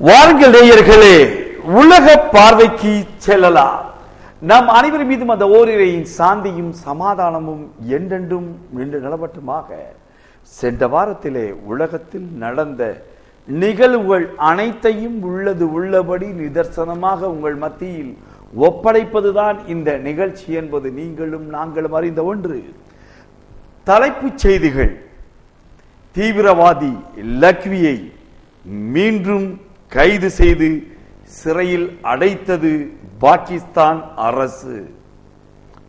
வாருங்கள் நேயர்களே உலக பார்வைக்கு செல்லலாம். நம் அனைவர் மீதும் அந்த ஓரிரையின் சாந்தியும் சமாதானமும் என்றென்றும் நின்று நிலவட்டுமாக. சென்ற வாரத்திலே உலகத்தில் நடந்த நிகழ்வுகள் அனைத்தையும் உள்ளது உள்ளபடி நிதர்சனமாக உங்கள் மத்தியில் ஒப்படைப்பதுதான் இந்த நிகழ்ச்சி என்பது நீங்களும் நாங்களும் அறிந்த ஒன்று. தலைப்புச் செய்திகள். தீவிரவாதி லக்வியை மீண்டும் கைது செய்து சிறையில் அடைத்தது பாகிஸ்தான் அரசு.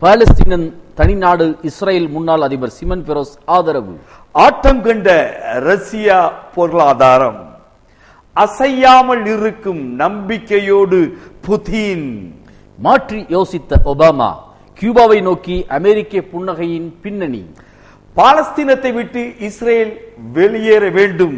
பாலஸ்தீனன் தனிநாடு இஸ்ரேல் முன்னாள் அதிபர் சிமன் பெரோஸ் ஆதரவு. ஆட்டம் கண்ட ரஷ்யா பொருளாதாரம் அசையாமல் இருக்கும் நம்பிக்கையோடு புதின். மாற்றி யோசித்த ஒபாமா கியூபாவை நோக்கி அமெரிக்க புன்னகையின் பின்னணி. பாலஸ்தீனத்தை விட்டு இஸ்ரேல் வெளியேற வேண்டும்.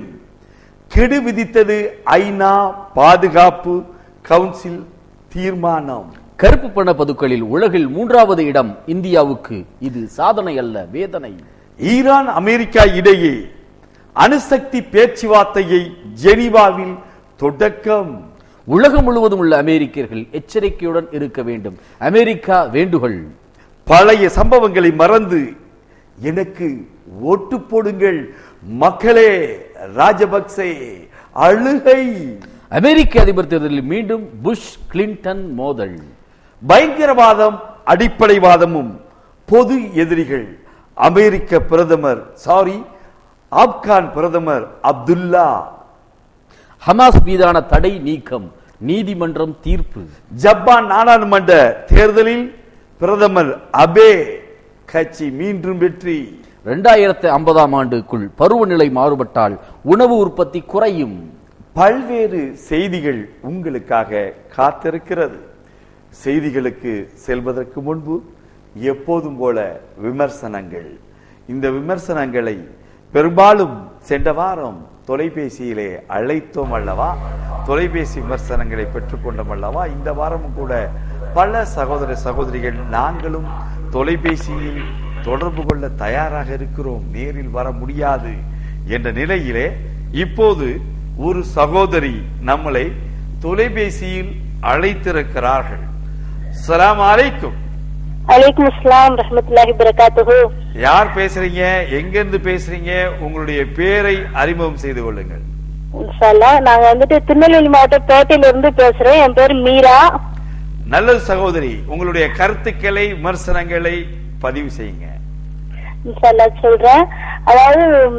கெடு விதித்தது ஐநா பாதுகாப்பு கவுன்சில் தீர்மானம். கருப்பு பண பதுக்களில் உலகில் மூன்றாவது இடம் இந்தியாவுக்கு. இது சாதனை அல்ல வேதனை. ஈரான் அமெரிக்கா இடையே அணுசக்தி பேச்சுவார்த்தையை ஜெனீவாவில் தொடக்கம். உலகம் முழுவதும் உள்ள அமெரிக்கர்கள் எச்சரிக்கையுடன் இருக்க வேண்டும். அமெரிக்கா வேண்டுகோள். பழைய சம்பவங்களை மறந்து எனக்கு ஓட்டு போடுங்கள் மக்களே. ராஜபக்சே அழுகை. அமெரிக்க அதிபர் தேர்தலில் மீண்டும் புஷ் கிளின்டன் மோதல். பயங்கரவாதம் அடிப்படைவாதமும் பொது எதிரிகள். அமெரிக்க பிரதமர் சாரி ஆப்கான் பிரதமர் அப்துல்லா. ஹமாஸ் மீதான தடை நீக்கம் நீதிமன்றம் தீர்ப்பு. ஜப்பான் நாடாளுமன்ற தேர்தலில் பிரதமர் அபே கட்சி மீண்டும் வெற்றி. ரெண்டாயிரத்தி ஐம்பதாம் ஆண்டுக்குள் பருவநிலை மாறுபட்டால் உணவு உற்பத்தி குறையும். பல்வேறு செய்திகள் உங்களுக்காக காத்திருக்கிறது. செய்திகளுக்கு செல்வதற்கு முன்பு எப்போதும் போல விமர்சனங்கள். இந்த விமர்சனங்களை பெரும்பாலும் சென்ற வாரம் தொலைபேசியிலே அழைத்தோம் அல்லவா? தொலைபேசி விமர்சனங்களை பெற்றுக்கொண்டோம் அல்லவா? இந்த வாரமும் கூட பல சகோதர சகோதரிகள் நாங்களும் தொலைபேசியில் தொடர்பு கொள்ள தயாராக இருக்கிறோம் நேரில் வர முடியாது என்ற நிலையிலே இப்போது ஒரு சகோதரி நம்மளை தொலைபேசியில் அழைத்திருக்கிறார்கள். அலைக்கும். அலைக்கும் அஸ்லாம் ரஹமத்துல்லாஹி வரகாத்துஹு யார் பேசுறீங்க? எங்கிருந்து பேசுறீங்க? உங்களுடைய பேரை அறிமுகம் செய்து கொள்ளுங்கள். இன்ஷால்லா நாங்க வந்துட்டு திருநெல்வேலி மாவட்டம் பேட்டையில இருந்து பேசுறேன். என் பேர் மீரா. நல்லது சகோதரி உங்களுடைய கருத்துக்களை விமர்சனங்களை பதிவு செய்யுங்க. நான் சொல்றேன். அதாவது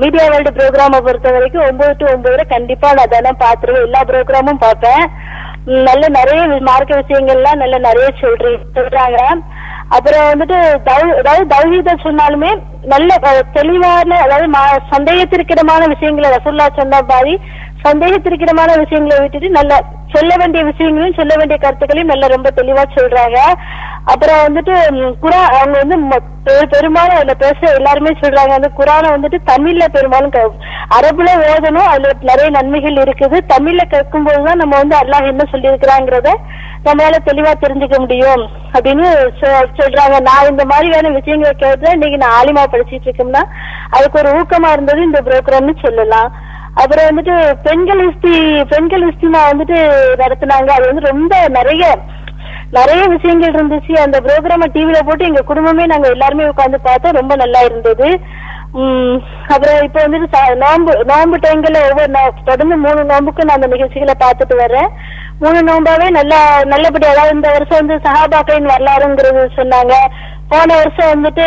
மீடியா வேர்ல்டு ப்ரோக்ராமை பொறுத்த வரைக்கும் ஒன்பது டு ஒன்பதுல கண்டிப்பா நான் தினம் பாத்துருவேன் எல்லா ப்ரோக்ராமும் பார்ப்பேன். நல்ல நிறைய மார்க்க விஷயங்கள்லாம் நல்ல நிறைய சொல்றீங்க சொல்றாங்க. அப்புறம் வந்துட்டு அதாவது தௌஹீத சொன்னாலுமே நல்ல தெளிவான அதாவது மா- சந்தேகத்திற்கிடமான விஷயங்களை ரசுல்லா சொன்ன மாதிரி சந்தேகத்திற்கிடமான விஷயங்களை விட்டுட்டு நல்ல சொல்ல வேண்டிய விஷயங்களையும் சொல்ல வேண்டிய கருத்துக்களையும் நல்ல ரொம்ப தெளிவா சொல்றாங்க. அப்புறம் வந்துட்டு குரா அவங்க வந்து ம- பெ- பெரும்பாலும் அதுல பேச எல்லாருமே சொல்றாங்க. அந்த குரானை வந்துட்டு தமிழ்ல பெரும்பாலும் அரபுல ஓதணும். அதுல நிறைய நன்மைகள் இருக்குது. தமிழ்ல கேட்கும் போதுதான் நம்ம வந்து அல்லாஹ் என்ன சொல்லியிருக்கிறாங்கிறத நம்மளால தெளிவா தெரிஞ்சுக்க முடியும் அப்படின்னு சொ- சொல்றாங்க. நான் இந்த மாதிரியான விஷயங்களை கேட்டு இன்னைக்கு நான் ஆலிமா படிச்சிட்டு இருக்கோம்னா அதுக்கு ஒரு ஊக்கமா இருந்தது இந்த புரோகிராம்னு சொல்லலாம். அப்புறம் வந்துட்டு பெண்கள் இஸ்தி பெண்கள் இஸ்திமா வந்துட்டு நடத்துனாங்க. அது வந்து ரொம்ப நிறைய நிறைய விஷயங்கள் இருந்துச்சு. அந்த ப்ரோக்ராம டிவில போட்டு எங்க குடும்பமே நாங்க எல்லாருமே உட்காந்து பார்த்தோம் ரொம்ப நல்லா இருந்தது. அப்புறம் இப்ப வந்துட்டு ச- நோம்பு நோம்பு டைம்ல ஒவ்வொரு தொடர்ந்து மூணு நோம்புக்கு நான் அந்த நிகழ்ச்சிகளை பார்த்துட்டு வர்றேன். மூணு நோம்பாவே நல்லா நல்லபடி அதாவது இந்த வருஷம் வந்து சஹாபாக்களின் வரலாறுங்கிறது சொன்னாங்க. போன வருஷம் வந்துட்டு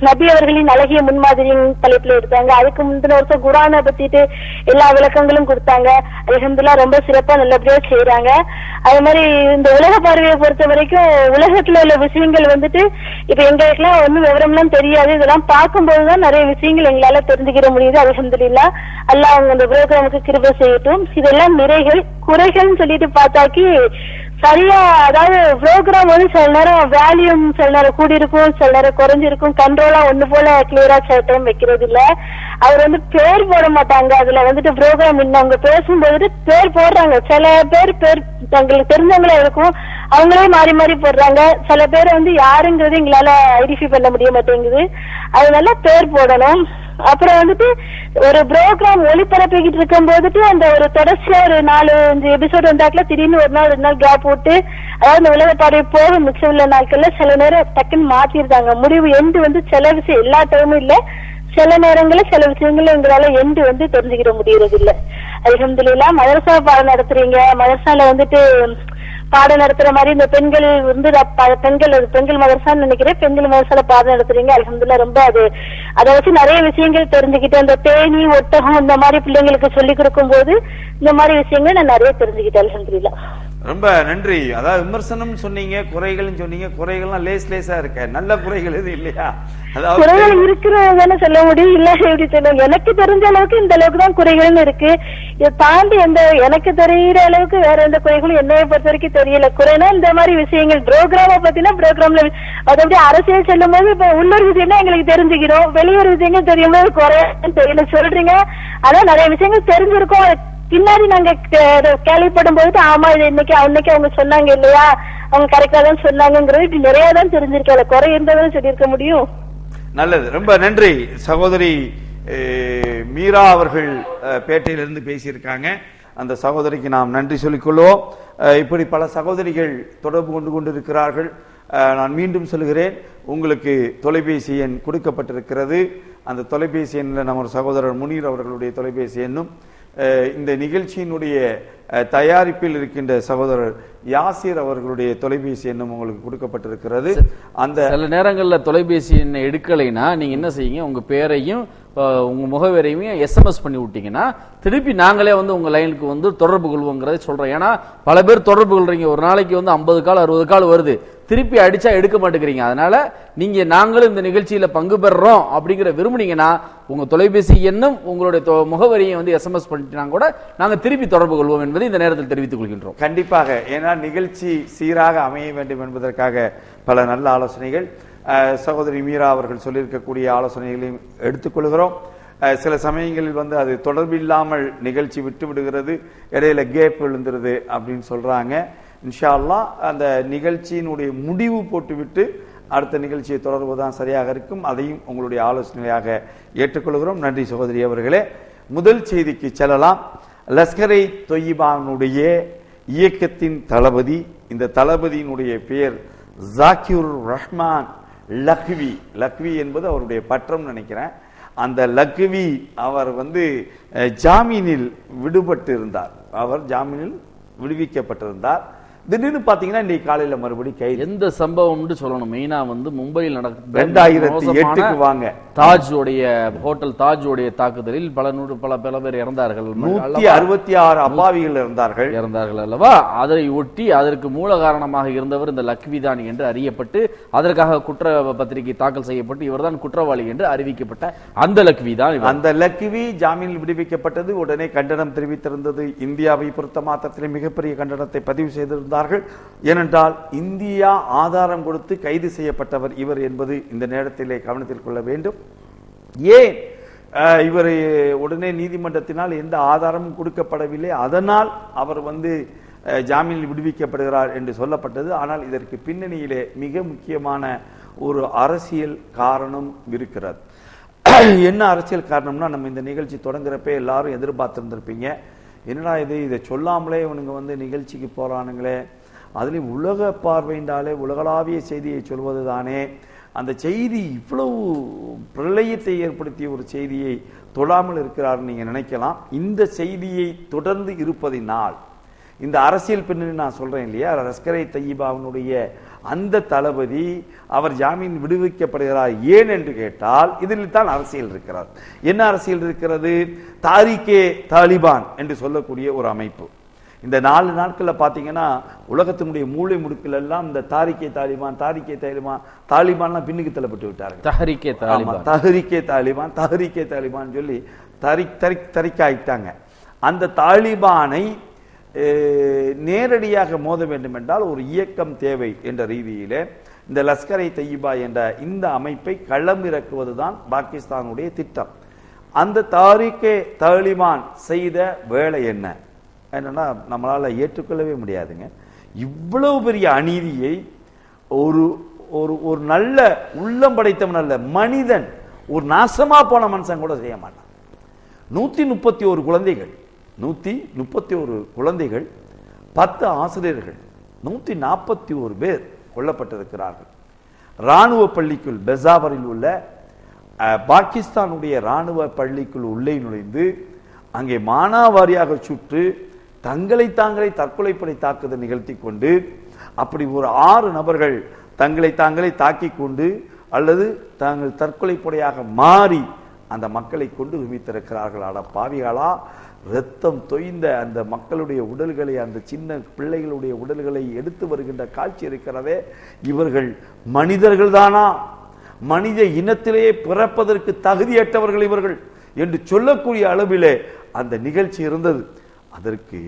நபி அவர்களின் அழகிய முன்மாதிரியின் தலைப்புல எடுத்தாங்க. அதுக்கு முந்தின வருஷம் குரானை பத்திட்டு எல்லா விளக்கங்களும் கொடுத்தாங்க. அலகம்துல்லா ரொம்ப சிறப்பா நல்லபடியா செய்யறாங்க அதே மாதிரி இந்த உலக பார்வையை பொறுத்த வரைக்கும் உலகத்துல உள்ள விஷயங்கள் வந்துட்டு இப்ப எங்களுக்குலாம் ஒன்னும் விவரம்லாம் தெரியாது. இதெல்லாம் பார்க்கும்போதுதான் நிறைய விஷயங்கள் எங்களால தெரிஞ்சுக்கிற முடியுது. அலமதுல்லா அல்லாஹ் அவங்க அந்த புரோகிராமுக்கு கிருபை செய்யட்டும். இதெல்லாம் நிறைகள் குறைகள்னு சொல்லிட்டு பார்த்தாக்கி சரியா அதாவது ப்ரோக்ராம் வந்து சில நேரம் வேல்யூம் சில நேரம் கூடி இருக்கும் சில நேரம் குறைஞ்சிருக்கும் கண்ட்ரோலா ஒண்ணு போல கிளியரா சில டைம் வைக்கிறது இல்ல. அவர் வந்து பேர் போட மாட்டாங்க. அதுல வந்துட்டு ப்ரோக்ராம் இன்னவங்க பேசும்போது பேர் போடுறாங்க. சில பேர் பேர் தங்களுக்கு தெரிஞ்சவங்களே இருக்கும் அவங்களே மாறி மாறி போடுறாங்க. சில பேர் வந்து யாருங்கிறது எங்களால ஐடென்டிஃபை பண்ண முடிய மாட்டேங்குது. அதனால பேர் போடணும். அப்புறம் வந்துட்டு ஒரு ப்ரோக்ராம் ஒளிபரப்பிக்கிட்டு இருக்கும் போதுட்டு அந்த ஒரு தொடர்ச்சியா ஒரு நாலு அஞ்சு எபிசோட் வந்தாக்கல திடீர்னு ஒரு நாள் ரெண்டு நாள் கேப் போட்டு அதாவது இந்த உலக பார்வை போக மிச்சம் உள்ள நாட்கள்ல சில நேரம் டக்குன்னு மாத்திருந்தாங்க. முடிவு எண்டு வந்து சில விஷயம் எல்லா டைமும் இல்ல. சில நேரங்கள்ல சில விஷயங்களும் எங்களால எண்டு வந்து தெரிஞ்சுக்கிற முடியறது இல்ல அல்ஹம்துலில்லாஹ் மதரசா பாடம் நடத்துறீங்க. மதரசால வந்துட்டு பாடம் நடத்துற மாதிரி இந்த பெண்கள் வந்து பெண்கள் பெண்கள் மதரசான்னு நினைக்கிறேன். பெண்கள் மதரசால பாடம் நடத்துறீங்க. அல்ஹம்துலில்லாஹ் ரொம்ப அது அதை வச்சு நிறைய விஷயங்கள் தெரிஞ்சுக்கிட்டேன் அந்த தேனி ஒட்டகம் இந்த மாதிரி பிள்ளைங்களுக்கு சொல்லி கொடுக்கும் போது இந்த மாதிரி விஷயங்கள் நான் நிறைய தெரிஞ்சுக்கிட்டேன் அல்ஹம்துலில்லாஹ் ரொம்ப நன்றி. அதாவது விமர்சனம் சொன்னீங்க குறைகள் சொன்னீங்க குறைகள்லாம் லேஸ் லேஸா இருக்க. நல்ல குறைகள் எதுவும் இல்லையா? அதாவது குறைகள் இருக்கிறதானே சொல்ல முடியும். இல்ல எப்படி சொல்லுங்க எனக்கு தெரிஞ்ச அளவுக்கு இந்த அளவுக்கு தான் குறைகள்னு இருக்கு. இதை தாண்டி எந்த எனக்கு தெரியிற அளவுக்கு வேற எந்த குறைகளும் என்னைய பொறுத்த வரைக்கும் தெரியல. குறைனா இந்த மாதிரி விஷயங்கள். ப்ரோக்ராம பத்தினா ப்ரோக்ராம்ல அதாவது அப்படியே அரசியல் செல்லும் போது இப்ப உள்ளூர் விஷயம்னா எங்களுக்கு தெரிஞ்சுக்கிறோம் வெளியூர் விஷயங்கள் தெரியும் போது குறைன்னு தெரியல. சொல்றீங்க. ஆனா நிறைய விஷயங்கள் தெரிஞ்சிருக்கும். பின்னாடி நாங்க கேள்விப்படும் போது ஆமா இது இன்னைக்கு அன்னைக்கு அவங்க சொன்னாங்க இல்லையா? அவங்க கரெக்டா தான் சொன்னாங்கிறது இப்படி நிறைய தான் தெரிஞ்சிருக்கல குறை இருந்ததுன்னு சொல்லியிருக்க முடியும்? நல்லது. ரொம்ப நன்றி சகோதரி மீரா அவர்கள் பேட்டையிலிருந்து பேசியிருக்காங்க. அந்த சகோதரிக்கு நாம் நன்றி சொல்லிக்கொள்வோம். இப்படி பல சகோதரிகள் தொடர்பு கொண்டு கொண்டிருக்கிறார்கள். நான் மீண்டும் சொல்கிறேன். உங்களுக்கு தொலைபேசி எண் கொடுக்கப்பட்டிருக்கிறது. அந்த தொலைபேசி எண்ணில் நம்ம சகோதரர் முனீர் அவர்களுடைய தொலைபேசி எண்ணும் இந்த நிகழ்ச்சியினுடைய அஹ், தயாரிப்பில் இருக்கின்ற சகோதரர் யாசிர் அவர்களுடைய தொலைபேசி எண்ணம் உங்களுக்கு கொடுக்கப்பட்டிருக்கிறது. அந்த சில நேரங்கள்ல தொலைபேசி எண்ணை எடுக்கலைன்னா நீங்க என்ன செய்யுங்க? உங்க பேரையும் உங்கள் முகவரையுமே எஸ்எம்எஸ் பண்ணி விட்டீங்கன்னா திருப்பி நாங்களே வந்து உங்கள் லைனுக்கு வந்து தொடர்பு கொள்வோங்கிறத சொல்கிறோம் ஏன்னா பல பேர் தொடர்பு கொள்றீங்க. ஒரு நாளைக்கு வந்து ஐம்பது கால் அறுபது கால் வருது. திருப்பி அடித்தா எடுக்க மாட்டேங்கிறீங்க. அதனால் நீங்கள் நாங்களும் இந்த நிகழ்ச்சியில் பங்கு பெறுறோம் அப்படிங்கிற விரும்புனீங்கன்னா உங்கள் தொலைபேசி எண்ணும் உங்களுடைய தொ- வந்து எஸ்எம்எஸ் பண்ணிட்டுனா கூட நாங்கள் திருப்பி தொடர்பு கொள்வோம் என்பதை இந்த நேரத்தில் தெரிவித்துக் கொள்கின்றோம். கண்டிப்பாக. ஏன்னா நிகழ்ச்சி சீராக அமைய வேண்டும் என்பதற்காக பல நல்ல ஆலோசனைகள். சகோதரி மீரா அவர்கள் சொல்லியிருக்கக்கூடிய ஆலோசனைகளையும் எடுத்துக்கொள்கிறோம். சில சமயங்களில் வந்து அது தொடர்பில்லாமல் நிகழ்ச்சி விட்டு விடுகிறது இடையில கேப் விழுந்துருது அப்படின்னு சொல்றாங்க. இன்ஷா அல்லாஹ் அந்த நிகழ்ச்சியினுடைய முடிவு போட்டுவிட்டு அடுத்த நிகழ்ச்சியை தொடர்வதுதான் சரியாக இருக்கும். அதையும் உங்களுடைய ஆலோசனையாக ஏற்றுக்கொள்கிறோம். நன்றி சகோதரி அவர்களே. முதல் செய்திக்கு செல்லலாம். லஸ்கரை தொய்யிபானுடைய இயக்கத்தின் தளபதி இந்த தளபதியினுடைய பெயர் ஜாக்கிர் ரஹ்மான். லக்வி லக்வி என்பது அவருடைய பற்றம் நினைக்கிறேன். அந்த லக்வி அவர் வந்து ஜாமீனில் விடுபட்டு இருந்தார் அவர் ஜாமீனில் விடுவிக்கப்பட்டிருந்தார். திடீர்னு பாத்தீங்கன்னா இன்னைக்கு காலையில மறுபடி கைது எந்த சம்பவம்னு சொல்லணும். மெயினா வந்து மும்பையில் நடக்க ரெண்டாயிரத்தி எட்டுக்கு வாங்க. தாஜ் உடைய ஹோட்டல் தாஜ் உடைய தாக்குதலில் பல நூறு பல பல பேர் இறந்தார்கள். அல்லவா? அறுபத்தி ஆறு அப்பாவிகள் இருந்தார்கள் இறந்தார்கள் அல்லவா? அதை ஒட்டி அதற்கு மூல காரணமாக இருந்தவர் இந்த லக்வி தான் என்று அறியப்பட்டு அதற்காக குற்ற பத்திரிகை தாக்கல் செய்யப்பட்டு இவர்தான் குற்றவாளி என்று அறிவிக்கப்பட்ட அந்த லக்வி தான். அந்த லக்கிவி ஜாமீனில் விடுவிக்கப்பட்டது உடனே கண்டனம் தெரிவித்திருந்தது. இந்தியாவை பொறுத்த மாத்திரத்திலே மிகப்பெரிய கண்டனத்தை பதிவு கொடுத்தார்கள் ஏனென்றால் இந்தியா ஆதாரம் கொடுத்து கைது செய்யப்பட்டவர் இவர் என்பது இந்த நேரத்திலே கவனத்தில் கொள்ள வேண்டும். ஏன்? இவர் உடனே நீதிமன்றத்தினால் எந்த ஆதாரமும் கொடுக்கப்படவில்லை. அதனால் அவர் வந்து ஜாமீனில் விடுவிக்கப்படுகிறார் என்று சொல்லப்பட்டது. ஆனால் இதற்கு பின்னணியிலே மிக முக்கியமான ஒரு அரசியல் காரணம் இருக்கிறது. என்ன அரசியல் காரணம்னா நம்ம இந்த நிகழ்ச்சி தொடங்குறப்ப எல்லாரும் எதிர்பார்த்திருந்திருப்பீங்க. என்னடா இது இதை சொல்லாமலே இவனுங்க வந்து நிகழ்ச்சிக்கு போகிறானுங்களே அதுலேயும் உலக பார்வையின்றாலே உலகளாவிய செய்தியை சொல்வது தானே அந்த செய்தி இவ்வளவு பிரளயத்தை ஏற்படுத்திய ஒரு செய்தியை தொடாமல் இருக்கிறார் நீங்கள் நினைக்கலாம். இந்த செய்தியை தொடர்ந்து இருப்பதினால் இந்த அரசியல் பின்னணி நான் சொல்றேன் இல்லையா? லஸ்கரை தையிபாவினுடைய அந்த தளபதி அவர் ஜாமீன் விடுவிக்கப்படுகிறார் ஏன் என்று கேட்டால் இதில் தான் அரசியல் இருக்கிறார். என்ன அரசியல் இருக்கிறது? தாரிகே தாலிபான் என்று சொல்லக்கூடிய ஒரு அமைப்பு. இந்த நாலு நாட்கள்ல பாத்தீங்கன்னா உலகத்தினுடைய மூளை முடுக்கில் எல்லாம் இந்த தாரிகே தாலிபான் தாரிகே தாலிபான் தாலிபான்லாம் பின்னுக்கு தள்ளப்பட்டு விட்டார்கள். தஹரிக்கே தாலிபான். தஹரிக்கே தாலிபான் தஹரிக்கே தாலிபான் சொல்லி தரிக் தரிக் தரிக்காயிட்டாங்க. அந்த தாலிபானை நேரடியாக மோத வேண்டும் என்றால் ஒரு இயக்கம் தேவை என்ற ரீதியிலே இந்த லஸ்கரை தையிபா என்ற இந்த அமைப்பை களமிறக்குவதுதான் பாகிஸ்தானுடைய திட்டம். அந்த தாரிக்கே தாலிபான் செய்த வேலை என்ன? என்னன்னா நம்மளால் ஏற்றுக்கொள்ளவே முடியாதுங்க. இவ்வளவு பெரிய அநீதியை ஒரு ஒரு ஒரு நல்ல உள்ளம் படைத்தவன் அல்ல மனிதன் ஒரு நாசமா போன மனுஷன் கூட செய்ய மாட்டான். நூத்தி முப்பத்தி ஒரு குழந்தைகள் நூத்தி முப்பத்தி ஒரு குழந்தைகள் பத்து ஆசிரியர்கள் நூத்தி நாற்பத்தி ஒரு பேர் கொல்லப்பட்டிருக்கிறார்கள். ராணுவ பள்ளிக்குள் பெசாவரில் உள்ள பாகிஸ்தானுடைய ராணுவ பள்ளிக்குள் உள்ளே நுழைந்து அங்கே மானாவாரியாக சுற்று தங்களை தாங்களே தற்கொலைப்படை தாக்குதல் நிகழ்த்தி கொண்டு அப்படி ஒரு ஆறு நபர்கள் தங்களை தாங்களே தாக்கிக் கொண்டு அல்லது தாங்கள் தற்கொலைப்படையாக மாறி அந்த மக்களை கொண்டு விமித்திருக்கிறார்கள் அட பாவிகளா! ரத்தம் தொய்ந்த அந்த மக்களுடைய உடல்களை அந்த சின்ன பிள்ளைகளுடைய உடல்களை எடுத்து வருகின்ற காட்சி இருக்கிறதே இவர்கள் மனிதர்கள் தானா மனித இனத்திலேயே பிறப்பதற்கு தகுதியற்றவர்கள் இவர்கள் என்று சொல்லக்கூடிய அளவிலே அந்த நிகழ்ச்சி இருந்தது. அதற்கு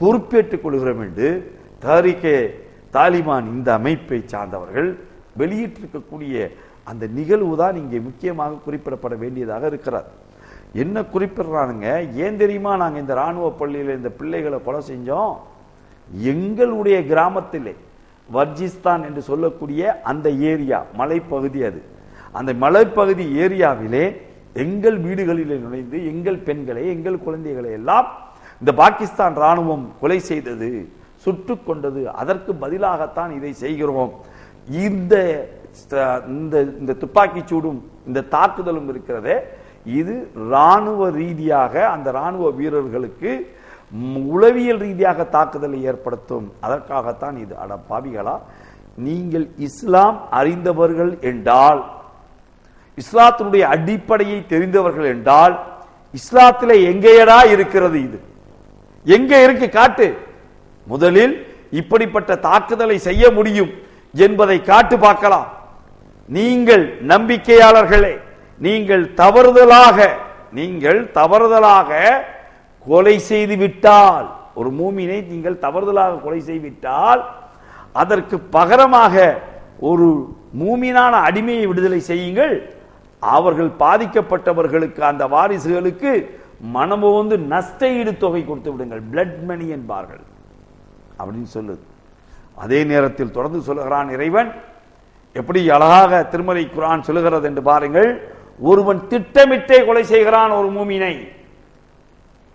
பொறுப்பேற்றுக் கொள்கிறோம் என்று தாரிகே தாலிபான் இந்த அமைப்பை சார்ந்தவர்கள் வெளியிட்டிருக்கக்கூடிய அந்த நிகழ்வு தான் இங்கே முக்கியமாக குறிப்பிடப்பட வேண்டியதாக இருக்கிறார். என்ன குறிப்பிடுறானுங்க? ஏன் தெரியுமா நாங்கள் இந்த இராணுவ பள்ளியில் இந்த பிள்ளைகளை கொலை செஞ்சோம்? எங்களுடைய கிராமத்திலே வர்ஜிஸ்தான் என்று சொல்லக்கூடிய அந்த ஏரியா மலைப்பகுதி அது. அந்த மலைப்பகுதி ஏரியாவிலே எங்கள் வீடுகளிலே நுழைந்து எங்கள் பெண்களை எங்கள் குழந்தைகளை எல்லாம் இந்த பாகிஸ்தான் ராணுவம் கொலை செய்தது சுட்டு கொண்டது. அதற்கு பதிலாகத்தான் இதை செய்கிறோம். இந்த இந்த இந்த துப்பாக்கி சூடும் இந்த தாக்குதலும் இருக்கிறதே. இது ராணுவ ரீதியாக அந்த ராணுவ வீரர்களுக்கு உளவியல் ரீதியாக தாக்குதலை ஏற்படுத்தும். அதற்காகத்தான் இது அட பாவிகளா நீங்கள் இஸ்லாம் அறிந்தவர்கள் என்றால் இஸ்லாத்தினுடைய அடிப்படையை தெரிந்தவர்கள் என்றால் இஸ்லாத்திலே எங்கேயடா இருக்கிறது இது? எங்க இருக்கு காட்டு? முதலில் இப்படிப்பட்ட தாக்குதலை செய்ய முடியும் என்பதை காட்டு பார்க்கலாம். நீங்கள் நம்பிக்கையாளர்களே. நீங்கள் தவறுதலாக நீங்கள் தவறுதலாக கொலை செய்து விட்டால் ஒரு மூமினை நீங்கள் தவறுதலாக கொலை செய்விட்டால் அதற்கு பகரமாக ஒரு மூமினான அடிமையை விடுதலை செய்யுங்கள். அவர்கள் பாதிக்கப்பட்டவர்களுக்கு அந்த வாரிசுகளுக்கு மனமு வந்து நஷ்ட ஈடு தொகை கொடுத்து விடுங்கள். பிளட் மணி என்பார்கள். அப்படின்னு சொல்லுது அதே நேரத்தில் தொடர்ந்து சொல்லுகிறான் இறைவன். எப்படி அழகாக திருமலை குரான் சொல்லுகிறது என்று பாருங்கள். ஒருவன் திட்டமிட்டே கொலை செய்கிறான் ஒரு மூமினை.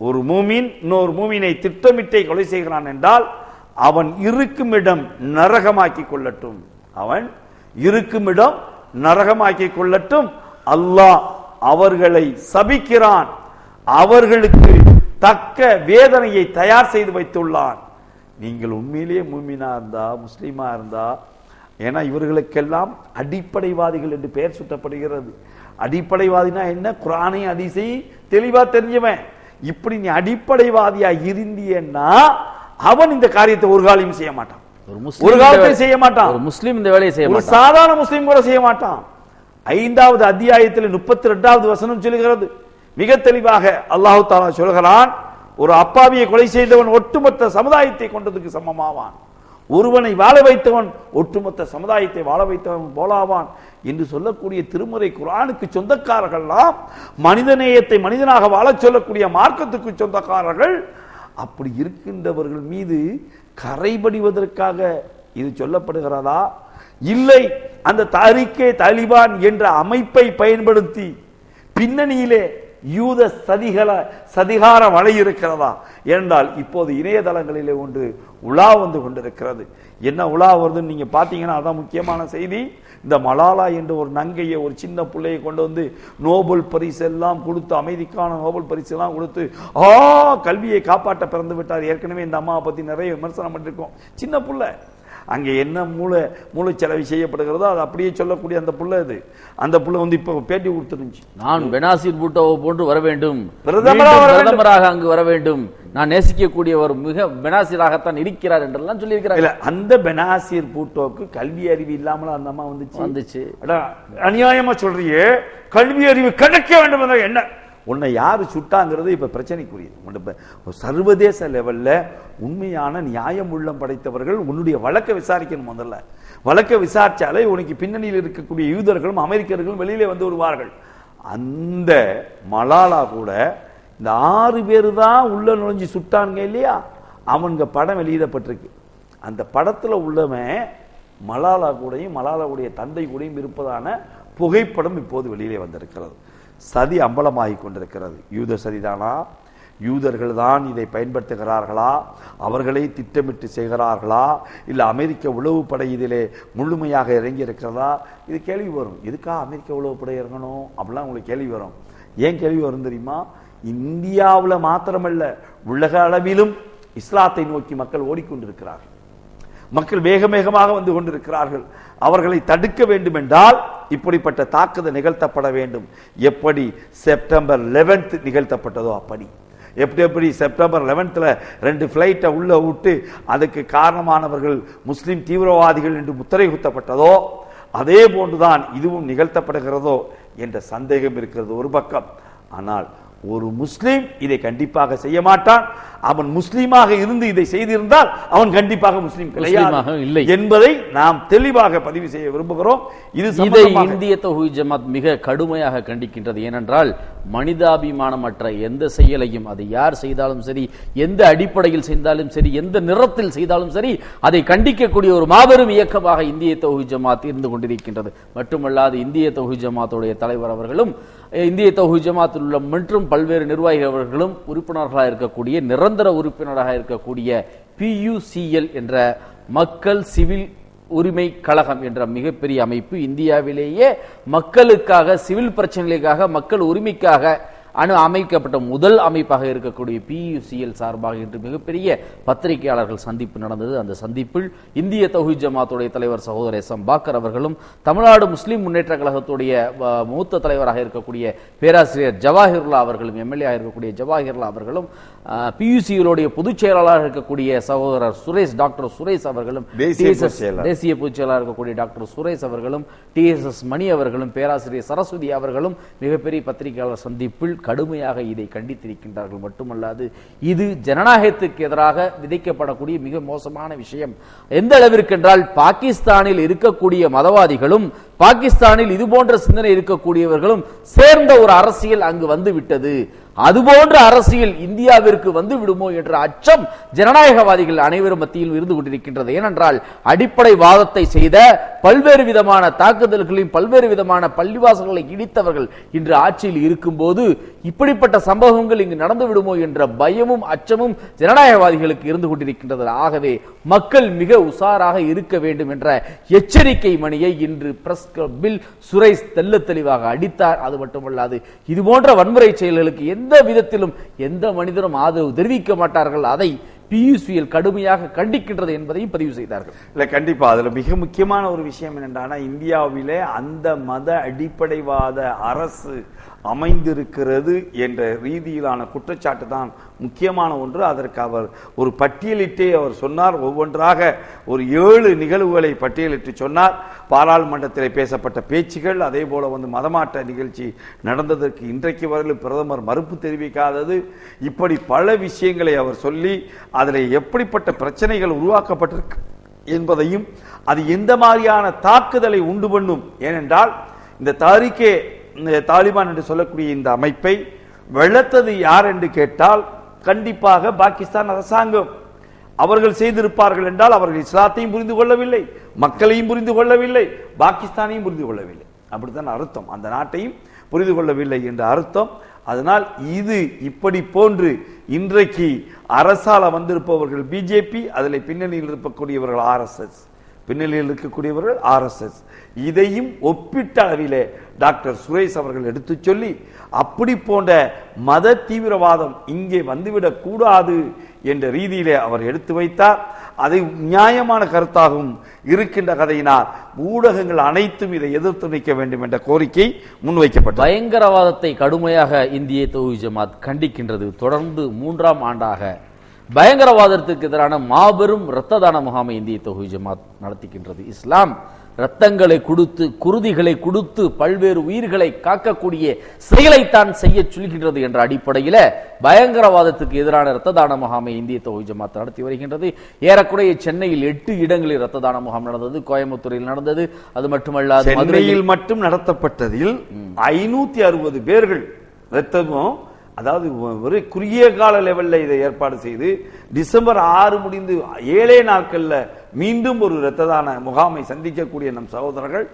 ஒரு மூமின் இன்னொரு மூமினை திட்டமிட்டே கொலை செய்கிறான் என்றால் அவன் இருக்கும் இடம் நரகமாக்கி கொள்ளட்டும். அவன் இருக்கும் இடம் நரகமாக்கி கொள்ளட்டும். அல்லாஹ் அவர்களை சபிக்கிறான். அவர்களுக்கு தக்க வேதனையை தயார் செய்து வைத்துள்ளான். நீங்கள் உண்மையிலேயே மூமினா இருந்தா முஸ்லீமா இருந்தா ஏன்னா இவர்களுக்கெல்லாம் அடிப்படைவாதிகள் என்று பெயர் சுட்டப்படுகிறது. அடிப்படைவாதினா என்ன? குரானை அதிசை தெளிவா தெரிஞ்சவன். இப்படி நீ அடிப்படைவாதியா இருந்தியன்னா அவன் இந்த காரியத்தை ஒரு காலையும் செய்ய மாட்டான். ஒரு இந்த- செய்ய மாட்டான். ஒரு முஸ்லீம் இந்த வேலையை செய்ய மாட்டான். சாதாரண முஸ்லீம் கூட செய்ய மாட்டான். ஐந்தாவது அத்தியாயத்தில் முப்பத்தி ரெண்டாவது வசனம் சொல்லுகிறது. மிக தெளிவாக அல்லாஹு தாலா சொல்கிறான் ஒரு அப்பாவியை கொலை செய்தவன் ஒட்டுமொத்த சமுதாயத்தை கொண்டதுக்கு சமமாவான். ஒருவனை வாழ வைத்தவன் ஒட்டுமொத்த சமுதாயத்தை வாழ வைத்தவன் போலாவான் என்று சொல்லக்கூடிய திருமுறை குரானுக்கு சொந்தக்காரர்கள்லாம் மனிதநேயத்தை மனிதனாக வாழச் சொல்லக்கூடிய மார்க்கத்துக்கு சொந்தக்காரர்கள். அப்படி இருக்கின்றவர்கள் மீது கரைபடிவதற்காக இது சொல்லப்படுகிறதா? இல்லை. அந்த தாரிக்கே தாலிபான் என்ற அமைப்பை பயன்படுத்தி பின்னணியிலே யூத சதிகள சதிகார வலை இருக்கிறதா என்றால் இப்போது இணையதளங்களிலே ஒன்று உலா வந்து கொண்டிருக்கிறது. என்ன உலா வருதுன்னு நீங்கள் பார்த்தீங்கன்னா அதான் முக்கியமான செய்தி. இந்த மலாலா என்ற ஒரு நங்கையை ஒரு சின்ன பிள்ளையை கொண்டு வந்து நோபல் பரிசு எல்லாம் கொடுத்து அமைதிக்கான நோபல் பரிசு எல்லாம் கொடுத்து ஆ கல்வியை காப்பாற்ற பிறந்து விட்டார். ஏற்கனவே இந்த அம்மாவை பற்றி நிறைய விமர்சனம் பண்ணிருக்கோம். சின்ன பிள்ளை. அங்கே என்ன மூளை மூளைச்சலவை செய்யப்படுகிறதோ அது அப்படியே சொல்லக்கூடிய அந்த புள்ள இது அந்த புள்ள வந்து இப்போ பேட்டி கொடுத்துருந்துச்சு. நான் பெனாசிர் பூட்டோவை போன்று வர வேண்டும். பிரதமராக அங்கு வர வேண்டும். நான் நேசிக்கக்கூடியவர் மிக பெனாசிராகத்தான் இருக்கிறார் என்றெல்லாம் சொல்லியிருக்கிறார் இல்ல அந்த பெனாசிர் பூட்டோக்கு கல்வி அறிவு இல்லாமல அந்த அம்மா வந்துச்சு? வந்துச்சு. அநியாயமா சொல்றியே. கல்வி அறிவு கிடைக்க வேண்டும் என்ற என்ன உன்னை யார் சுட்டாங்கிறது இப்போ பிரச்சனைக்குரியது. சர்வதேச லெவலில் உண்மையான நியாயம் உள்ளம் படைத்தவர்கள் உன்னுடைய வழக்கை விசாரிக்கணும் முதல்ல. வழக்கை விசாரித்தாலே உனக்கு பின்னணியில் இருக்கக்கூடிய யூதர்களும் அமெரிக்கர்களும் வெளியிலே வந்து வருவார்கள் அந்த மலாலா கூட இந்த ஆறு பேர் தான் உள்ள நுழைஞ்சு சுட்டானுங்க இல்லையா? அவனுங்க படம் வெளியிடப்பட்டிருக்கு. அந்த படத்தில் உள்ளவன் மலாலா கூடயும் மலாலாவுடைய தந்தை கூடயும் இருப்பதான புகைப்படம் இப்போது வெளியிலே வந்திருக்கிறது. சதி அம்பலமாகி கொண்டிருக்கிறது. யூத சதிதானா? யூதர்கள் தான் இதை பயன்படுத்துகிறார்களா? அவர்களே திட்டமிட்டு செய்கிறார்களா? இல்லை அமெரிக்க உளவுப்படை இதிலே முழுமையாக இறங்கி இருக்கிறதா இது கேள்வி வரும். எதுக்கா அமெரிக்க உளவுப்படை இறங்கணும்? அப்படிலாம் உங்களுக்கு கேள்வி வரும். ஏன் கேள்வி வரும் தெரியுமா? இந்தியாவில் மாத்திரமல்ல உலக அளவிலும் இஸ்லாத்தை நோக்கி மக்கள் ஓடிக்கொண்டிருக்கிறார்கள். மக்கள் வேக வேகமாக வந்து கொண்டிருக்கிறார்கள். அவர்களை தடுக்க வேண்டும் என்றால் இப்படிப்பட்ட தாக்குதல் நிகழ்த்தப்பட வேண்டும். எப்படி செப்டம்பர் 11th நிகழ்த்தப்பட்டதோ அப்படி. எப்படி எப்படி செப்டம்பர் 11th ரெண்டு ஃப்ளைட்டை உள்ளே விட்டு அதுக்கு காரணமானவர்கள் முஸ்லீம் தீவிரவாதிகள் என்று முத்திரை குத்தப்பட்டதோ அதே போன்றுதான் இதுவும் நிகழ்த்தப்படுகிறதோ என்ற சந்தேகம் இருக்கிறது ஒரு பக்கம். ஆனால் ஒரு முஸ்லிம் இதை கண்டிப்பாக செய்ய மாட்டான். அவன் முஸ்லீமாக இருந்து இதை செய்திருந்தால் அவன் கண்டிப்பாக முஸ்லீம் கிடையாது இல்லை. என்பதை நாம் தெளிவாக பதிவு செய்ய விரும்புகிறோம். இது இதை இந்திய தொகுதி ஜமாத் மிக கடுமையாக கண்டிக்கின்றது. ஏனென்றால் மனிதாபிமானமற்ற எந்த செயலையும் அதை யார் செய்தாலும் சரி எந்த அடிப்படையில் செய்தாலும் சரி எந்த நிறத்தில் செய்தாலும் சரி அதை கண்டிக்கக்கூடிய ஒரு மாபெரும் இயக்கமாக இந்திய தொகுதி ஜமாத் இருந்து கொண்டிருக்கின்றது. மட்டுமல்லாது இந்திய தொகுதி ஜமாத்துடைய தலைவர் அவர்களும் இந்திய தொகுதி ஜமாத்தில் உள்ள மற்றும் பல்வேறு நிர்வாகிகள் அவர்களும் உறுப்பினர்களாக இருக்கக்கூடிய நிரந்தர உறுப்பினராக இருக்கக்கூடிய பியூசிஎல் என்ற மக்கள் சிவில் உரிமை கழகம் என்ற மிகப்பெரிய அமைப்பு இந்தியாவிலேயே மக்களுக்காக சிவில் பிரச்சனைகளுக்காக மக்கள் உரிமைக்காக அணு அமைக்கப்பட்ட முதல் அமைப்பாக இருக்கக்கூடிய பியூசிஎல் சார்பாக இன்று மிகப்பெரிய பத்திரிகையாளர்கள் சந்திப்பு நடந்தது அந்த சந்திப்பில் இந்திய தௌஹீத் ஜமாத்துடைய தலைவர் சகோதரர் எஸ் எம் பாக்கர் அவர்களும் தமிழ்நாடு முஸ்லிம் முன்னேற்ற கழகத்துடைய மூத்த தலைவராக இருக்கக்கூடிய பேராசிரியர் ஜவாஹிர்லா அவர்களும் எம்எல்ஏ இருக்கக்கூடிய ஜவாஹிர்லா அவர்களும் பியூசிகளுடைய பொதுச் செயலாளராக இருக்கக்கூடிய சகோதரர் சுரேஷ் டாக்டர் சுரேஷ் அவர்களும் தேசிய பொதுச் செயலாளர். இருக்கக்கூடிய டாக்டர் சுரேஷ் அவர்களும் டிஎஸ்எஸ் மணி அவர்களும் பேராசிரியர் சரஸ்வதி அவர்களும் மிகப்பெரிய பத்திரிகையாளர் சந்திப்பில் கடுமையாக இதை கண்டித்திருக்கின்றார்கள். மட்டுமல்லாது இது ஜனநாயகத்துக்கு எதிராக விதைக்கப்படக்கூடிய மிக மோசமான விஷயம். எந்த அளவிற்கு என்றால் பாகிஸ்தானில் இருக்கக்கூடிய மதவாதிகளும் பாகிஸ்தானில் இது போன்ற சிந்தனை இருக்கக்கூடியவர்களும் சேர்ந்த ஒரு அரசியல் அங்கு வந்து விட்டது அதுபோன்ற அரசியல் இந்தியாவிற்கு வந்து விடுமோ என்ற அச்சம் ஜனநாயகவாதிகள் அனைவரும் மத்தியில் இருந்து கொண்டிருக்கின்றது. ஏனென்றால் அடிப்படை வாதத்தை செய்த பல்வேறு விதமான தாக்குதல்களையும் பல்வேறு விதமான பள்ளிவாசல்களை இடித்தவர்கள் இன்று ஆட்சியில் இருக்கும்போது இப்படிப்பட்ட சம்பவங்கள் இங்கு நடந்து விடுமோ என்ற பயமும் அச்சமும் ஜனநாயகவாதிகளுக்கு இருந்து கொண்டிருக்கின்றது ஆகவே மக்கள் மிக உஷாராக இருக்க வேண்டும் என்ற எச்சரிக்கை மணியை இன்று பிரஸ் கிளப்பில் சுரேஷ் தெல்ல தெளிவாக அடித்தார். அது மட்டுமல்லாது இது போன்ற வன்முறை செயல்களுக்கு எந்த விதத்திலும் எந்த மனிதரும் ஆதரவு தெரிவிக்க மாட்டார்கள். அதை பியூசிஎல் கடுமையாக கண்டிக்கின்றது என்பதையும் பதிவு செய்தார்கள். இல்லை கண்டிப்பா. அதுல மிக முக்கியமான ஒரு விஷயம் என்னென்னா இந்தியாவிலே அந்த மத அடிப்படைவாத அரசு அமைந்திருக்கிறது என்ற ரீதியிலான குற்றச்சாட்டு தான் முக்கியமான ஒன்று. அதற்கு அவர் ஒரு பட்டியலிட்டே அவர் சொன்னார். ஒவ்வொன்றாக ஒரு ஏழு நிகழ்வுகளை பட்டியலிட்டு சொன்னார். பாராளுமன்றத்தில் பேசப்பட்ட பேச்சுகள் அதே போல வந்து மதமாற்ற நிகழ்ச்சி நடந்ததற்கு இன்றைக்கு வரையிலும் பிரதமர் மறுப்பு தெரிவிக்காதது. இப்படி பல விஷயங்களை அவர் சொல்லி அதில் எப்படிப்பட்ட பிரச்சனைகள் உருவாக்கப்பட்டிருக்கு என்பதையும் அது எந்த மாதிரியான தாக்குதலை உண்டு பண்ணும்? ஏனென்றால் இந்த தாரிக்கே தாலிபான் என்று சொல்லக்கூடிய இந்த அமைப்பை வளர்த்தது யார் என்று கேட்டால் கண்டிப்பாக பாகிஸ்தான் அரசாங்கம். அவர்கள் செய்திருப்பார்கள் என்றால் அவர்கள் இஸ்லாத்தையும் புரிந்து கொள்ளவில்லை மக்களையும் புரிந்து கொள்ளவில்லை பாகிஸ்தானையும் புரிந்து கொள்ளவில்லை. அப்படித்தான் அர்த்தம். அந்த நாட்டையும் புரிந்து கொள்ளவில்லை என்ற அர்த்தம். அதனால் இது இப்படி போன்று இன்றைக்கு அரசால வந்திருப்பவர்கள் பிஜேபி அதில் பின்னணியில் இருக்கக்கூடியவர்கள் ஆர்எஸ்எஸ் பின்னணியில் இருக்கக்கூடியவர்கள் ஆர்எஸ்எஸ் இதையும் ஒப்பிட்ட அளவிலே டாக்டர் சுரேஷ் அவர்கள் எடுத்துச் சொல்லி அப்படி போன்ற மத தீவிரவாதம் இங்கே வந்துவிடக் கூடாது என்ற ரீதியிலே அவர் எடுத்து வைத்தார். அதை நியாயமான கருத்தாகவும் இருக்கின்ற கதையினால் ஊடகங்கள் அனைத்தும் இதை எதிர்த்து நிற்க வேண்டும் என்ற கோரிக்கை முன்வைக்கப்பட்டது. பயங்கரவாதத்தை கடுமையாக இந்திய தொகுதி ஜமாத் கண்டிக்கின்றது. தொடர்ந்து மூன்றாம் ஆண்டாக பயங்கரவாதத்திற்கு எதிரான மாபெரும் இரத்த தான முகாமை இந்திய தொகுதி ஜமாத் நடத்துகின்றது. இஸ்லாம் ரத்தங்களை கொடுத்து குருதிகளை கொடுத்து பல்வேறு உயிர்களை காக்கக்கூடிய செயலைத்தான் செய்ய சொல்கின்றது என்ற அடிப்படையில பயங்கரவாதத்துக்கு எதிரான இரத்த தான முகாமை இந்திய தொகுதி ஜமாத் நடத்தி வருகின்றது. ஏறக்குறைய சென்னையில் எட்டு இடங்களில் இரத்த தான முகாம் நடந்தது கோயம்புத்தூரில் நடந்தது. அது மட்டுமல்லாது மதுரையில் மட்டும் நடத்தப்பட்டதில் ஐநூத்தி அறுபது பேர்கள் ரத்தமும் அதாவது ஒரு குறுகிய கால லெவல்ல இதை ஏற்பாடு செய்து டிசம்பர் ஆறு முடிந்து ஏழே நாட்கள்ல மீண்டும் ஒரு இரத்த தான முகாமை சந்திக்கக்கூடிய நம் சகோதரர்கள்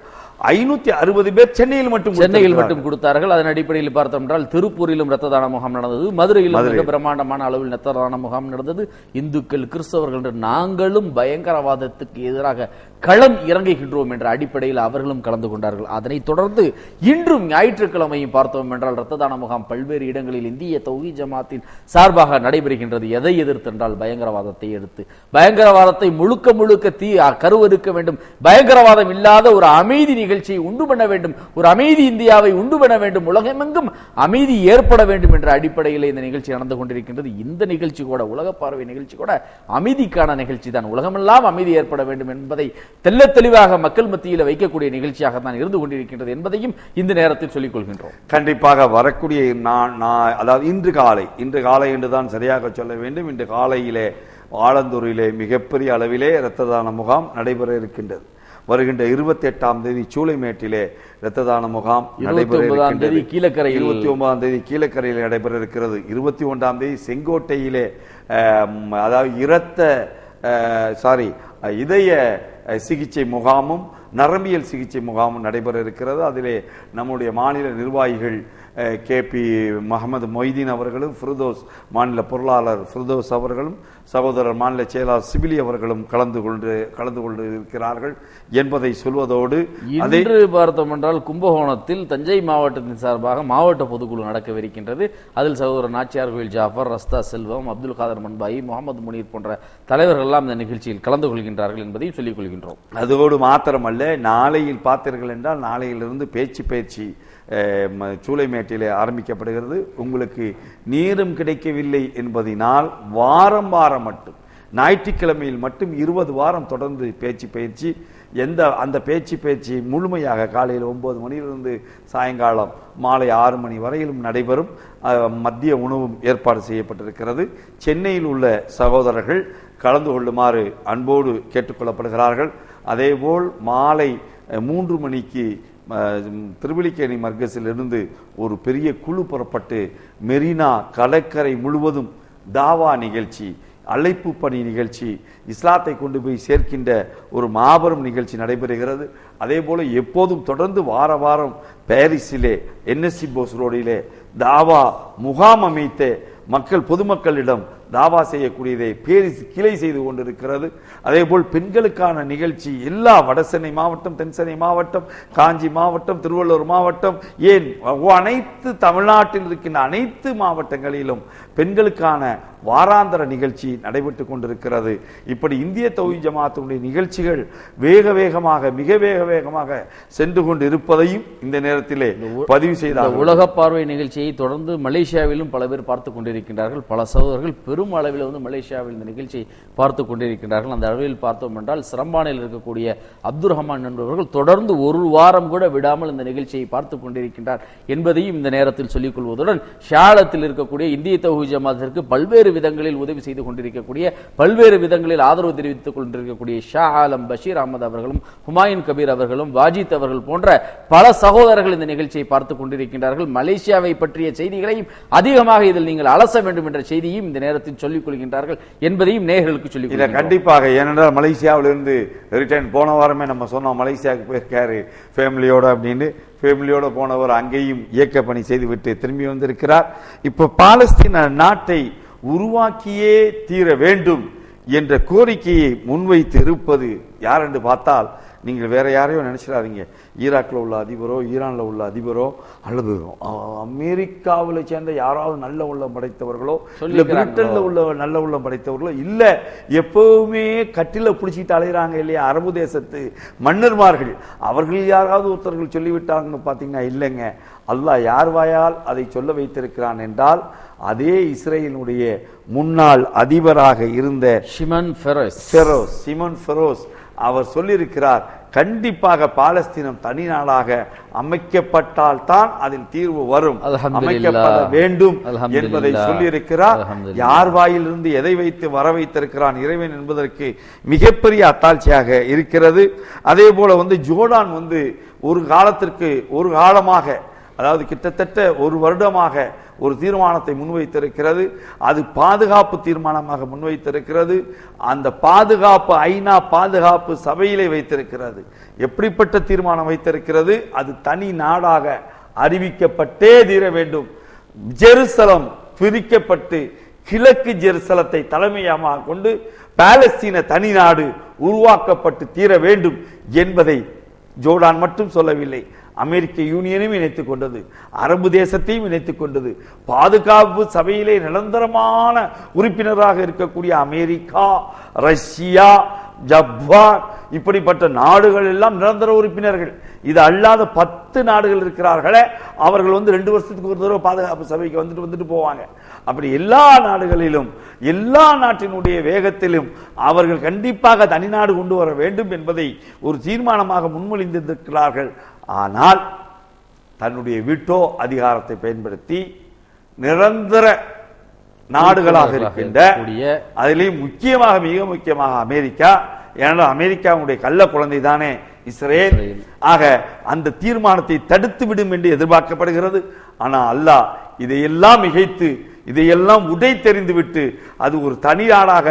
ஐநூத்தி அறுபது பேர் சென்னையில் மட்டும் சென்னையில். மட்டும் கொடுத்தார்கள் அதன் அடிப்படையில் பார்த்தோம் என்றால் திருப்பூரிலும் ரத்த தான முகாம் நடந்தது மதுரையிலும் மதுரை. மிக பிரம்மாண்டமான அளவில் ரத்த தான முகாம் நடந்தது இந்துக்கள் கிறிஸ்தவர்கள் நாங்களும் பயங்கரவாதத்துக்கு எதிராக களம் இறங்குகின்றோம் என்ற அடிப்படையில் அவர்களும் கலந்து கொண்டார்கள். அதனைத் தொடர்ந்து இன்றும் ஞாயிற்றுக்கிழமையும் பார்த்தோம் என்றால் ரத்த தான முகாம் பல்வேறு இடங்களில் இந்திய தௌஹி ஜமாத்தின் சார்பாக நடைபெறுகின்றது. எதை எதிர்த்து என்றால் பயங்கரவாதத்தை எடுத்து பயங்கரவாதத்தை முழுக்க முழுக்க தீ கருவறுக்க வேண்டும். பயங்கரவாதம் இல்லாத ஒரு அமைதி நிகழ்ச்சியை உண்டு பண்ண வேண்டும். ஒரு அமைதி இந்தியாவை உண்டு பண்ண வேண்டும். உலகமெங்கும் அமைதி ஏற்பட வேண்டும் என்ற அடிப்படையில் இந்த நிகழ்ச்சி நடந்து கொண்டிருக்கின்றது. இந்த நிகழ்ச்சி கூட உலக பார்வை நிகழ்ச்சி கூட அமைதிக்கான நிகழ்ச்சி தான் உலகமெல்லாம் அமைதி ஏற்பட வேண்டும் என்பதை தெள்ள தெளிவாக மக்கள் மத்தியில் வைக்கக்கூடிய நிகழ்ச்சியாக தான் இருந்து கொண்டிருக்கின்றது என்பதையும் இந்த நேரத்தில் சொல்லிக் கொள்கின்றோம் கண்டிப்பாக வரக்கூடிய நான் நான் அதாவது இன்று காலை இன்று காலை என்றுதான் சரியாக சொல்ல வேண்டும் இன்று காலையிலே ஆலந்தூரிலே மிகப்பெரிய அளவிலே இரத்த தான முகாம் நடைபெற இருக்கின்றது வருகின்ற இருபத்தி எட்டாம் தேதி சூளைமேட்டிலே இரத்த தான முகாம் நடைபெற 29ஆம் தேதி இருக்கின்றது. கீழக்கரையில். இருபத்தி ஒன்பதாம் தேதி கீழக்கரையில் நடைபெற இருக்கிறது இருபத்தி ஒன்றாம் தேதி செங்கோட்டையிலே அதாவது இரத்த சாரி இதய சிகிச்சை முகாமும் நரம்பியல் சிகிச்சை முகாமும் நடைபெற இருக்கிறது. அதிலே நம்முடைய மாநில நிர்வாகிகள் கே பி முகமது மொய்தீன் அவர்களும் ஃபிரதோஸ் மாநில பொருளாளர் ஃபிரதோஸ் அவர்களும் சகோதரர் மாநில செயலாளர் சிபிலி அவர்களும் கலந்து கொண்டு கலந்து கொண்டு இருக்கிறார்கள் என்பதை சொல்வதோடு இன்று பார்த்தோம் என்றால் கும்பகோணத்தில் தஞ்சை மாவட்டத்தின் சார்பாக மாவட்ட பொதுக்குழு நடக்கவிருக்கின்றது. அதில் சகோதரர் நாச்சியார் கோயில் ஜாஃபர் ரஸ்தா செல்வம் அப்துல் காதர் மன்பாயி முகமது முனீர் போன்ற தலைவர்கள் எல்லாம் இந்த நிகழ்ச்சியில் கலந்து கொள்கின்றார்கள் என்பதையும் சொல்லிக் கொள்கின்றோம். அதோடு மாத்திரமல்ல நாளையில் பார்த்தீர்கள் என்றால் நாளையிலிருந்து பேச்சு பயிற்சி சூளைமேட்டிலே ஆரம்பிக்கப்படுகிறது. உங்களுக்கு நேரம் கிடைக்கவில்லை என்பதினால் வாரம் வாரம் மட்டும் ஞாயிற்றுக்கிழமையில் மட்டும் இருபது வாரம் தொடர்ந்து பேச்சு பயிற்சி எந்த அந்த பேச்சு பயிற்சி முழுமையாக காலையில் ஒம்பது மணியிலிருந்து சாயங்காலம் மாலை ஆறு மணி வரையிலும் நடைபெறும். மத்திய உணவும் ஏற்பாடு செய்யப்பட்டிருக்கிறது. சென்னையில் உள்ள சகோதரர்கள் கலந்து கொள்ளுமாறு அன்போடு கேட்டுக்கொள்ளப்படுகிறார்கள். அதேபோல் மாலை மூன்று மணிக்கு திருவிழிக்கேணி திருவல்லிக்கேணி மர்கஸிலிருந்து ஒரு பெரிய குழு புறப்பட்டு மெரினா கடற்கரை முழுவதும் தாவா நிகழ்ச்சி அழைப்பு பணி நிகழ்ச்சி இஸ்லாத்தை கொண்டு போய் சேர்க்கின்ற ஒரு மாபெரும் நிகழ்ச்சி நடைபெறுகிறது. அதே போல் எப்போதும் தொடர்ந்து வார வாரம் பாரிஸிலே என்எஸ்சி போஸ் ரோடிலே தாவா முகாம் அமைத்து மக்கள் பொதுமக்களிடம் தாவா செய்யக்கூடியதை பேரிஸ் கிளை செய்து கொண்டிருக்கிறது. அதே போல் பெண்களுக்கான நிகழ்ச்சி எல்லா வடசென்னை மாவட்டம் தென்சென்னை மாவட்டம் காஞ்சி மாவட்டம் திருவள்ளூர் மாவட்டம் ஏன்? அனைத்து தமிழ்நாட்டில் இருக்கின்ற அனைத்து மாவட்டங்களிலும் பெண்களுக்கான வாராந்தர நிகழ்ச்சி நடைபெற்றுக் கொண்டிருக்கிறது. இப்படி இந்திய தொகுதி ஜமாத்தினுடைய நிகழ்ச்சிகள் வேக வேகமாக மிக வேக வேகமாக சென்று கொண்டு இருப்பதையும் இந்த நேரத்திலே பதிவு செய்தார் உலக பார்வை நிகழ்ச்சியை தொடர்ந்து மலேசியாவிலும் பல பேர் பார்த்து கொண்டிருக்கின்றார்கள். பல சகோதரர்கள் பெரும் அளவில் வந்து மலேசியாவில் இந்த நிகழ்ச்சியை பார்த்து கொண்டிருக்கின்றார்கள். அந்த அளவில் பார்த்தோம் என்றால் சிரம்பானில் இருக்கக்கூடிய அப்துல் ரஹ்மான் என்பவர்கள் தொடர்ந்து ஒரு வாரம் கூட விடாமல் இந்த நிகழ்ச்சியை பார்த்து கொண்டிருக்கின்றார் என்பதையும் இந்த நேரத்தில் சொல்லிக் கொள்வதுடன் ஷாலத்தில் இருக்கக்கூடிய இந்திய தகுதி ஜமாத்திற்கு பல்வேறு விதங்களில் உதவி செய்து கொண்டிருக்கக்கூடிய பல்வேறு விதங்களில் ஆதரவு தெரிவித்துக் கொண்டிருக்கக்கூடிய ஷா ஆலம் பஷீர் அகமது அவர்களும் ஹுமாயூன் கபீர் அவர்களும் வாஜித் அவர்கள் போன்ற பல சகோதரர்கள் இந்த நிகழ்ச்சியை பார்த்துக் கொண்டிருக்கின்றார்கள். மலேசியாவை பற்றிய செய்திகளையும் அதிகமாக இதில் நீங்கள் அலச வேண்டும் என்ற செய்தியும் இந்த நேரத்தில் சொல்லிக் கொள்கின்றார்கள் என்பதையும் நேயர்களுக்கு சொல்லிக் இதை கொள்கின்றோம். கண்டிப்பாக ஏனென்றால் மலேசியாவிலிருந்து ரிட்டர்ன் போன வாரமே நம்ம சொன்னோம் மலேசியாவுக்கு போயிருக்காரு ஃபேமிலியோட அப்படின்னு ஃபேமிலியோட போனவர் அங்கேயும் இயக்க பணி செய்துவிட்டு திரும்பி வந்திருக்கிறார் இப்ப பாலஸ்தீன நாட்டை உருவாக்கியே தீர வேண்டும் என்ற கோரிக்கையை முன்வைத்து இருப்பது யார் என்று பார்த்தால் நீங்கள் வேற யாரையோ நினைச்சிடாதீங்க. ஈராக்ல உள்ள அதிபரோ ஈரான்ல உள்ள அதிபரோ அல்லது அமெரிக்காவில் சேர்ந்த யாராவது நல்ல உள்ளம் படைத்தவர்களோ இல்ல? பிரிட்டன்ல உள்ள நல்ல உள்ளம் படைத்தவர்களோ இல்ல எப்பவுமே கட்டில பிடிச்சிட்டு அலைகிறாங்க இல்லையா? அரபு தேசத்து மன்னர்மார்கள். அவர்கள் யாராவது ஒருத்தர்கள் சொல்லிவிட்டாங்க பாத்தீங்கன்னா இல்லைங்க. அல்லாஹ் யார் வாயால் அதை சொல்ல வைத்திருக்கிறான் என்றால் அதே இஸ்ரேலினுடைய முன்னாள் அதிபராக இருந்த ஷிமன் ஃபெரோஸ். ஃபெரோஸ் சிமன் ஃபெரோஸ். அவர் சொல்லியிருக்கிறார் கண்டிப்பாக பாலஸ்தீனம் தனி நாடாக அமைக்கப்பட்டால் தான் அதில் தீர்வு வரும். அமைக்கப்பட வேண்டும். என்பதை சொல்லியிருக்கிறார். யார் வாயிலிருந்து எதை வைத்து வர வைத்திருக்கிறான் இறைவன் என்பதற்கு மிகப்பெரிய அத்தாட்சியாக இருக்கிறது அதே போல வந்து ஜோர்டான் வந்து ஒரு காலத்திற்கு ஒரு காலமாக அதாவது கிட்டத்தட்ட ஒரு வருடமாக ஒரு தீர்மானத்தை முன்வைத்திருக்கிறது. அது பாதுகாப்பு தீர்மானமாக முன்வைத்திருக்கிறது. அந்த பாதுகாப்பு ஐநா பாதுகாப்பு சபையிலே வைத்திருக்கிறது. எப்படிப்பட்ட தீர்மானம் வைத்திருக்கிறது? அது தனி நாடாக அறிவிக்கப்பட்டே தீர வேண்டும். ஜெருசலம் பிரிக்கப்பட்டு கிழக்கு ஜெருசலத்தை தலைமையமாக கொண்டு பாலஸ்தீன தனி நாடு உருவாக்கப்பட்டு தீர வேண்டும் என்பதை ஜோர்டான் மட்டும் சொல்லவில்லை. அமெரிக்க யூனியனும் இணைத்துக் கொண்டது அரபு தேசத்தையும் இணைத்துக் கொண்டது பாதுகாப்பு சபையிலே நிரந்தரமான உறுப்பினராக இருக்கக்கூடிய அமெரிக்கா ரஷ்யா ஜப்பான் இப்படிப்பட்ட நாடுகள் எல்லாம் நிரந்தர உறுப்பினர்கள். இது அல்லாத பத்து நாடுகள் இருக்கிறார்களே அவர்கள் வந்து ரெண்டு வருஷத்துக்கு ஒரு தடவை பாதுகாப்பு சபைக்கு வந்துட்டு வந்துட்டு போவாங்க. அப்படி எல்லா நாடுகளிலும் எல்லா நாட்டினுடைய வேகத்திலும் அவர்கள் கண்டிப்பாக தனிநாடு கொண்டு வர வேண்டும் என்பதை ஒரு தீர்மானமாக முன்மொழிந்திருக்கிறார்கள் ஆனால் தன்னுடைய வீட்டோ அதிகாரத்தை பயன்படுத்தி நிரந்தர நாடுகளாக இருக்கின்ற அதிலேயும் முக்கியமாக மிக முக்கியமாக அமெரிக்கா ஏன்னா அமெரிக்காவுடைய கள்ள குழந்தை தானே இஸ்ரேல். ஆக அந்த தீர்மானத்தை தடுத்து விடும் என்று எதிர்பார்க்கப்படுகிறது. ஆனா அல்லாஹ் இதையெல்லாம் மிகைத்து இதையெல்லாம் உடை தெரிந்து விட்டு அது ஒரு தனி நாடாக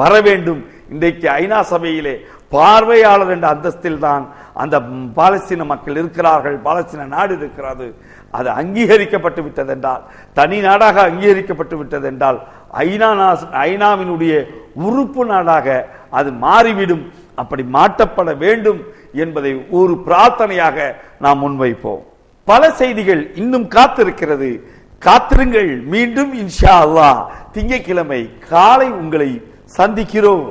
வர வேண்டும். இன்றைக்கு ஐநா சபையிலே பார்வையாளர் என்ற அந்தஸ்தில் தான் அந்த பாலஸ்தீன மக்கள் இருக்கிறார்கள் பாலஸ்தீன நாடு இருக்கிறது. அது அங்கீகரிக்கப்பட்டு விட்டதென்றால் தனி நாடாக அங்கீகரிக்கப்பட்டு விட்டதென்றால் ஐநா ஐநாவினுடைய உறுப்பு நாடாக அது மாறிவிடும். அப்படி மாற்றப்பட வேண்டும் என்பதை ஒரு பிரார்த்தனையாக நாம் முன்வைப்போம். பல செய்திகள் இன்னும் காத்திருக்கிறது. காத்திருங்கள். மீண்டும் இன்ஷா அல்லாஹ். திங்கட்கிழமை காலை உங்களை சந்திக்கிறோம்.